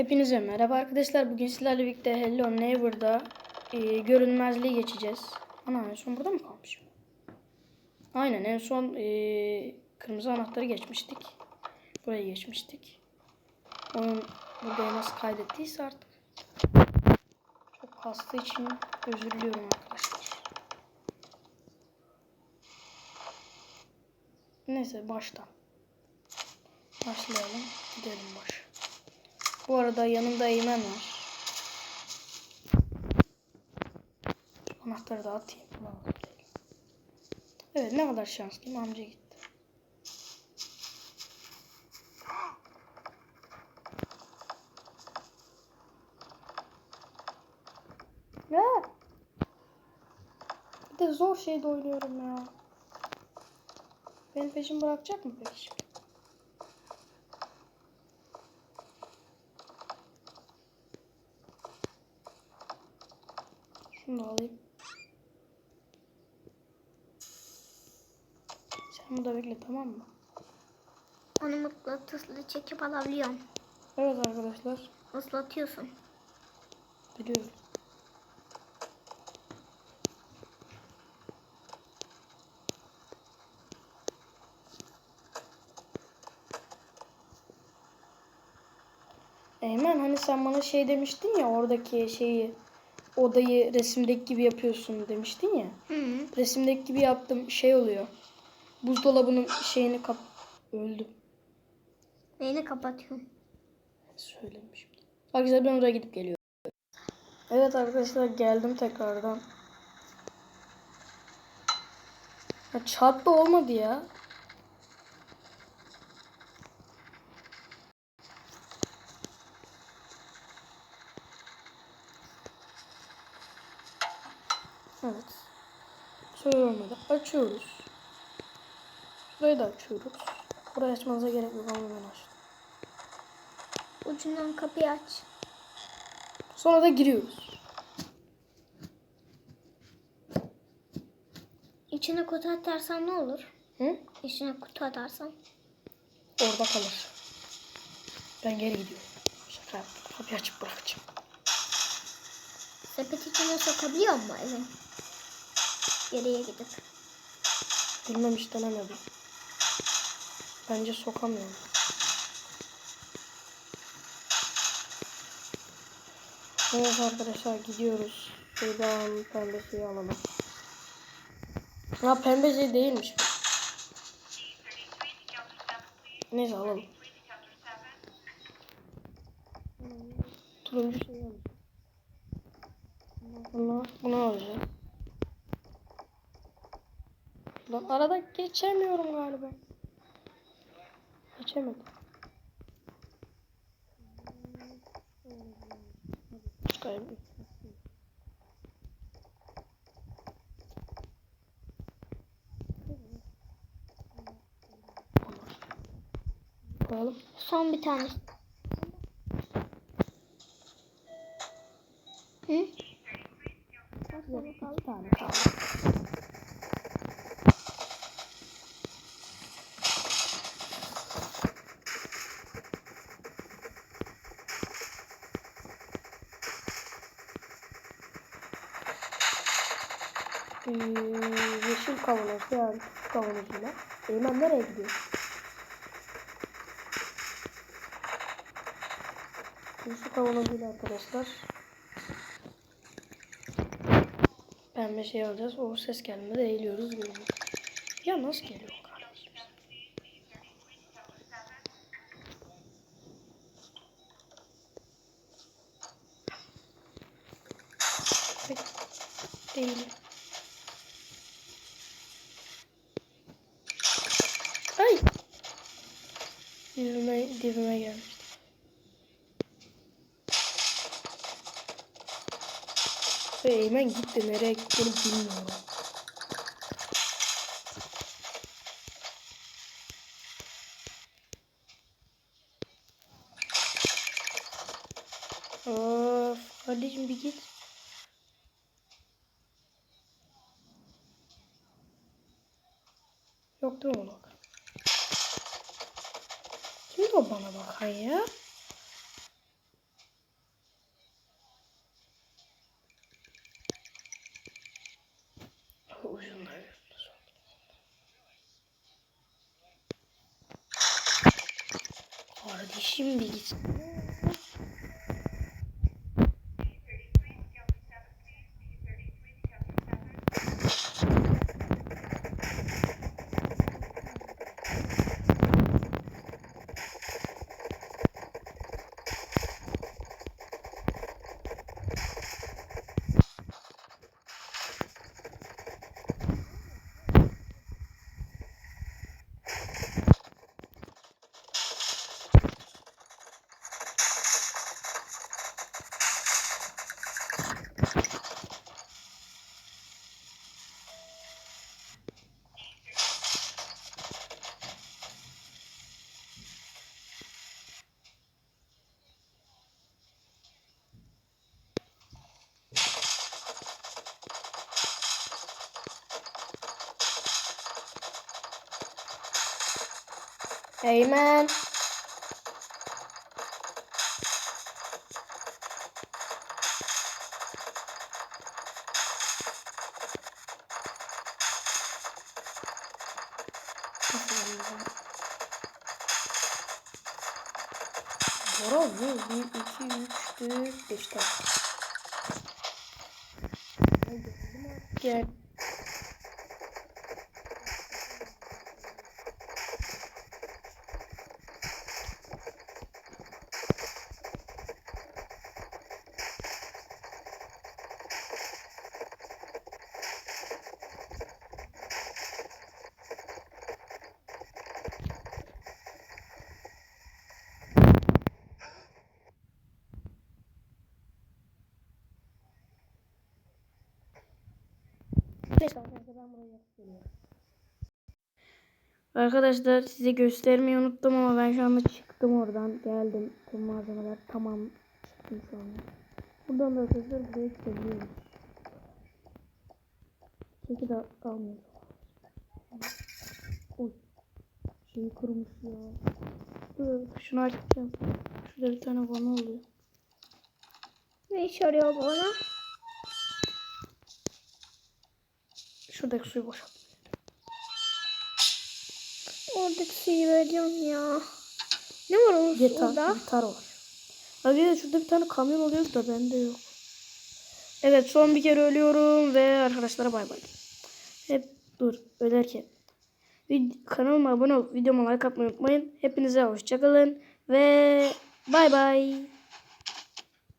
Hepinize merhaba arkadaşlar. Bugün sizlerle birlikte Hello Neighbor'da e, görünmezliği geçeceğiz. Ana en son burada mı kalmışım? Aynen en son e, kırmızı anahtarı geçmiştik. Buraya geçmiştik. Oyun burada nasıl kaydettiyse artık. Çok kastığı için özür diliyorum arkadaşlar. Neyse baştan. Başlayalım. Gidelim baş. Bu arada yanımda Eymen var. Anahtarı da atayım. Evet ne kadar şanslıyım amca gitti. Ya. Bir de zor şeyde oynuyorum ya. Benim peşimi bırakacak mı peki Şunu da alayım. Sen burada bekle tamam mı? Onu mıknatıslı çekip alabiliyorum. Evet arkadaşlar. Islatıyorsun. Biliyorum. Eymen hani sen bana şey demiştin ya oradaki şeyi odayı resimdeki gibi yapıyorsun demiştin ya. Hı hı. Resimdeki gibi yaptım şey oluyor. Buzdolabının şeyini kap öldüm. Neyini kapatıyorum? Söylemişim. Arkadaşlar ben oraya gidip geliyorum. Evet arkadaşlar geldim tekrardan. Ya çarptı olmadı ya. Evet. Şöyle olmadı. Açıyoruz. Şurayı da açıyoruz. Burayı açmanıza gerek yok ama ben açtım. Ucundan kapıyı aç. Sonra da giriyoruz. İçine kutu atarsan ne olur? Hı? İçine kutu atarsan. Orada kalır. Ben geri gidiyorum. Şaka yaptım. Kapıyı açıp bırakacağım. Sepet içine sokabiliyor mu evin? Geriye gidip. Bilmem hiç denemedim. Bence sokamıyorum. Evet arkadaşlar gidiyoruz. Şuradan pembe şeyi alalım. Ha pembe şey değilmiş. Neyse alalım. Turuncu şeyi alalım. Bunu, bunu alacağız. Lan arada geçemiyorum galiba. Geçemedim. Çıkayım. Koyalım. Son bir tane. Ee, yeşil kavanoz yani küçük kavanozuyla. Eymen nereye gidiyor? Yeşil kavanozuyla arkadaşlar. Pembe şey alacağız. O ses gelmedi. Eğiliyoruz. Geliyoruz. Ya nasıl geliyor kardeşim? Pek değil. Dibime, dibime gelmişti. Ve Eymen gitti. Nereye gittiğini bilmiyorum. Of, kardeşim bir git. Yok değil mi o ona bakayım. Kardeşim bir git. Eymen. Bora bu. 1, 2, 3, 4, 5 tane. Arkadaşlar size göstermeyi unuttum ama ben şu anda çıktım oradan geldim. Tüm malzemeler tamam çıktım şu anda. Buradan da arkadaşlar buraya çıkabiliyoruz. Çeki de almıyorum. Oy. Şeyi kurumuş ya. Dur şunu açacağım. Şurada bir tane vana oluyor. Ne iş arıyor bana? Şuradaki suyu boşalt. Oradaki suyu vereceğim ya. Ne var onun Gitar, orada? gitar var. Abi de şurada bir tane kamyon oluyor da bende yok. Evet son bir kere ölüyorum ve arkadaşlara bay bay. Hep dur ölerken. Kanalıma abone olup videoma like atmayı unutmayın. Hepinize hoşçakalın ve bay bay.